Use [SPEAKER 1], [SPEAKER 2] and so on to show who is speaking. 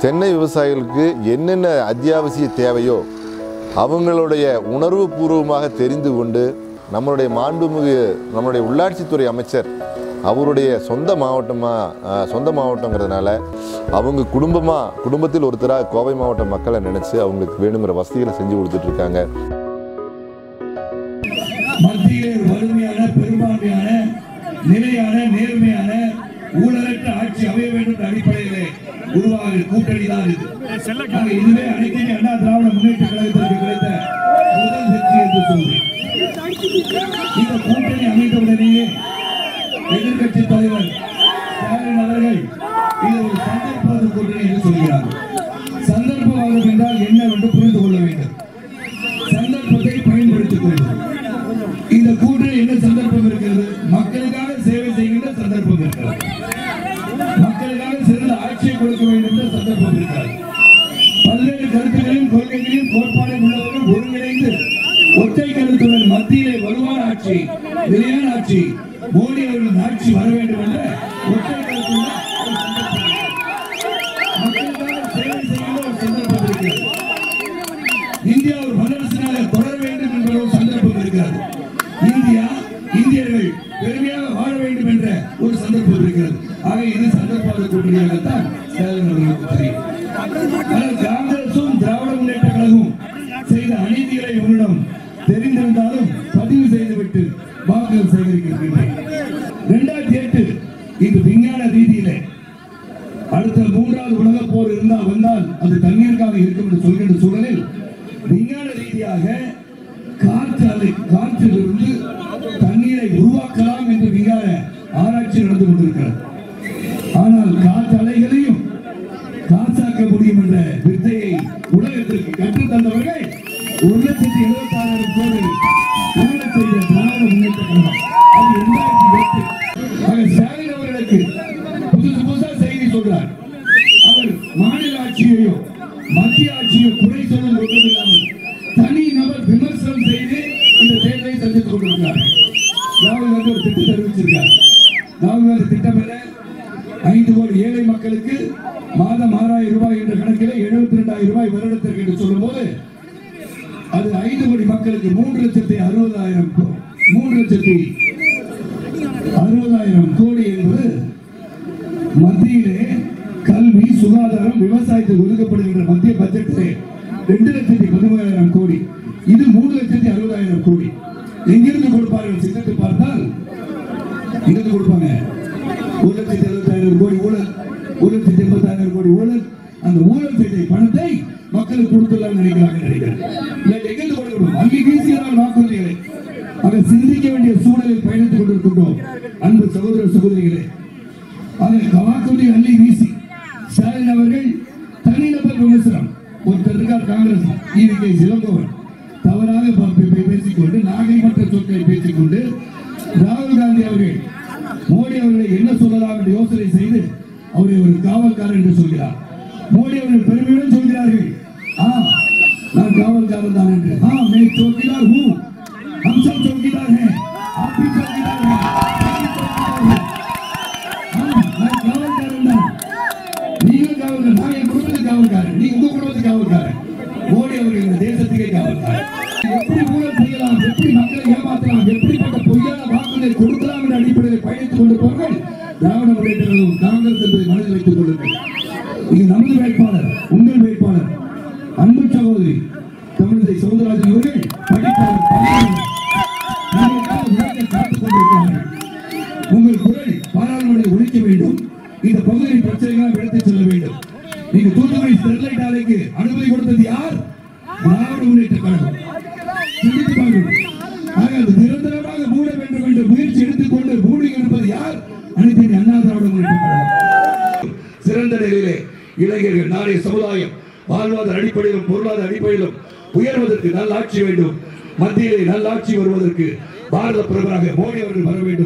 [SPEAKER 1] தென்னை விவசாயிகளுக்கு என்னென்ன அத்தியாவசிய தேவையோ அவங்களுடைய உணர்வு பூர்வமாக தெரிந்து கொண்டு நம்மளுடைய மாண்புமிகு நம்மளுடைய உள்ளாட்சித்துறை அமைச்சர் அவருடைய சொந்த மாவட்டமாக சொந்த மாவட்டங்கிறதுனால அவங்க குடும்பமாக குடும்பத்தில் ஒருத்தராக கோவை மாவட்ட மக்களை நினச்சி அவங்களுக்கு வேணுங்கிற வசதிகளை செஞ்சு கொடுத்துட்ருக்காங்க.
[SPEAKER 2] பெரும்பான்மையான நிலையான நேர்மையான ஊழலற்ற ஆட்சி அமைய வேண்டும் என்ற கூட்டணி தான் இது இதுவே அனைத்து அண்ணா திராவிட முன்னேற்ற ஆட்சியை சந்தர்ப்பம் இருக்கிறது பல்வேறு கருத்துகளையும் கொள்கைகளையும் கோட்பாடையும் உள்ளவர்கள் ஒருங்கிணைந்து ஒற்றை கருத்துடன் மத்தியிலே வலுவான ஆட்சி நிலையான ஆட்சி மோடி அவர்களின் ஆட்சி வர வேண்டும் என்ற ஒற்றை கருத்துடன் ஒரு சந்தர்ப்பம் இருக்கிறது ஆக இது சந்தர்ப்பவாத கூட்டணியாகத்தான் ஸ்டாலின் அவர்களுக்கு தெரியும். ஆனால் காங்கிரசும் திராவிட முன்னேற்ற கழகமும் செய்த அநீதிகளை இவரிடம் தெரிந்திருந்தாலும் பதிவு செய்துவிட்டு வாக்குகள் சேகரிக்கின்றேன். இரண்டாயிரத்தி எட்டு இது விஞ்ஞான ரீதியில அடுத்த மூன்றாவது உலக போர் இருந்தால் வந்தால் அது தண்ணீருக்காக இருக்கும் என்று சொல்கின்ற சூழலில் விஞ்ஞான ரீதியாக காற்று அலை காற்றிலிருந்து தண்ணீரை உருவாக்கலாம் என்று விஞ்ஞான ஆட்சி நடந்து கொண்டிருக்கிறது. ஆனால் காற்று காசாக்க முடியும் என்ற வித்தையை உலகத்திற்கு கற்றுத் தந்தவர்கள் ஒரு லட்சத்தி எழுபத்தி ஆறாயிரம் கோடி ஊழல் செய்த திராவிட முன்னேற்ற கழகம். அது இரண்டாயிரத்தி எட்டு ஸ்டாலின் அவர்களுக்கு புதுசு புதுசா செய்தி சொல்றார். அவர் மாநில ஆட்சியையோ மத்திய ஆட்சியோ குறை சொல்லும் ஒன்றும் இல்லாமல் தனி நபர் விமர்சனம் செய்து இந்த தேர்தலை சந்தித்துக் கொண்டிருக்கிறார் ராகுல் காந்தி ஒரு ஐந்து கோடி ஏழை மக்களுக்கு மாதம் ஆறாயிரம் ரூபாய் என்ற கணக்கில் எழுபத்தி ரெண்டாயிரம் ரூபாய் வருடத்திற்கு என்று சொல்லும்போது அது ஐந்து கோடி மக்களுக்கு மூன்று லட்சத்தி அறுபதாயிரம் கோ- மூன்று லட்சத்தி அறுபதாயிரம் கோடி என்பது மத்தியிலே கல்வி சுகாதாரம் விவசாயத்துக்கு ஒதுக்கப்படுகின்ற மத்திய பட்ஜெட்டிலே ரெண்டு லட்சத்தி பதிமூணாயிரம் கோடி. இது மூணு லட்சத்தி அறுபதாயிரம் கோடி. எங்கிருந்து கொடுப்பார்கள்? சிந்தித்து பார்த்தால் இங்கிருந்து கொடுப்பாங்க. ஒரு லட்சத்தி எழுபத்தாயிரம் கோடி ஊழல் ஒரு லட்சத்தி எண்பத்தாயிரம் கோடி ஊழல் அந்த ஊழல் செய்த பணத்தை மக்களுக்கு கொடுத்துடலாம் நினைக்கிறாங்க நினைக்கிறேன் எங்கிருந்து கொடுக்கணும் அங்கே வீசியதால் வாக்குறுதிகளை. அதை சிந்திக்க வேண்டிய சூழலில் பயணித்துக் கொண்டிருக்கின்றோம். அன்பு சகோதர சகோதரிகளே அதை வாக்குறுதி அள்ளி வீசி ஸ்டாலின் அவர்கள் தனிநபர் விமர்சனம். ஒருத்தர் இருக்கார் காங்கிரஸ் ஈவிகே இளங்கோவன் தவறாக பேசிக்கொண்டு நாகை மற்ற சொற்களை பேசிக்கொண்டு ராகுல் காந்தி அவர்கள் மோடி அவர்களை என்ன சொல்லலாம் என்று யோசனை செய்து அவரை ஒரு காவல்காரர் என்று சொல்கிறார் மோடி அவர்கள் பெருமையுடன் சொல்கிறார்கள் ஆ நான் காவல்காரன் தான் என்று ஆ மே चौकीदार हूँ हम सब चौकीदार हैं आप भी चौकीदार हैं हम भी चौकीदार हैं ஆமா, நான் காவல்காரன் தான். நீங்களும் காவல்காரன். நான் என் குடும்பத்துக்கு காவல்காரன். நீ உங்க குடும்பத்துக்கு காவல்காரன். மோடி அவர்கள் இந்த தேசத்துக்கே காவல்காரன். எப்படி ஊழல் செய்யலாம், எப்படி மக்களை ஏமாற்றலாம், எப்படிப்பட்ட பொய்யான வாக்குகளை கொடுக்கலாம் என்ற அடிப்படையில் பயணித்துக் கொண்டிருப்பவர்கள் திராவிட முன்னேற்ற கழகம் காங்கிரஸ் என்பதை மனதில் வைத்துக் அன்பு தமிழிசை சவுந்தரராஜன் அவர்கள் உங்கள் குரல் பாராளுமன்ற ஒழிக்க வேண்டும். இந்த பகுதியின் பிரச்சனைகளை எடுத்துச் செல்ல வேண்டும். நீங்க தூத்துக்குடி ஸ்டெர்லைட் ஆலைக்கு அனுமதி கொடுத்தது யார்? திராவிட முன்னேற்ற கழகம். நிரந்தரமாக மூட வேண்டும் என்ற முயற்சி எடுத்துக்கொண்டு மூடி இருப்பது யார்? அனைத்து அண்ணா திராவிட முன்னேற்ற கழகம். சிறந்த நிலையிலே இளைஞர்கள் நாளைய சமுதாயம் வாழ்வாதார அடிப்படையிலும் பொருளாதார அடிப்படையிலும் உயர்வதற்கு நல்ல ஆட்சி வேண்டும். மத்தியிலே நல்ல ஆட்சி வருவதற்கு பாரத பிரதமராக மோடி அவர்கள் வர வேண்டும்.